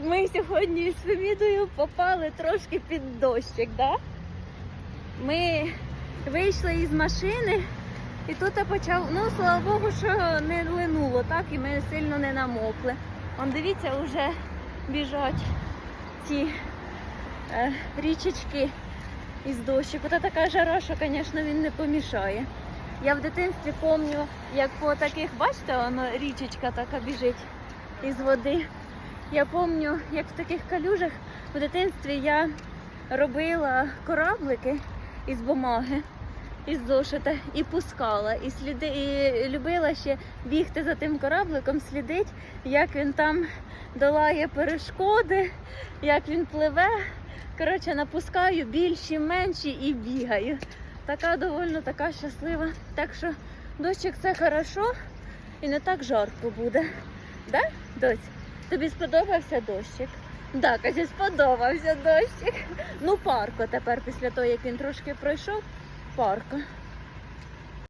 Ми сьогодні з Фемідою попали трошки під дощик, да? Ми вийшли із машини і тут почав, ну слава Богу, що не линуло, так, і ми сильно не намокли. Он дивіться, вже біжать ці е, річечки із дощику. Та така жара, що, звісно, він не помішає. Я в дитинстві пам'ятаю, як по таких, бачите, воно річечка така біжить із води. Я пам'ятаю, як в таких калюжах в дитинстві я робила кораблики із бумаги, із зошита і пускала. І, сліди, і любила ще бігти за тим корабликом, слідить, як він там долає перешкоди, як він пливе. Коротше, напускаю більші, менші і бігаю. Така довольно така щаслива. Так що дощик це хорошо і не так жарко буде. Да, доць? Тобі сподобався дощик? Да, каже, сподобався дощик. Ну, парко тепер, після того, як він трошки пройшов, парко.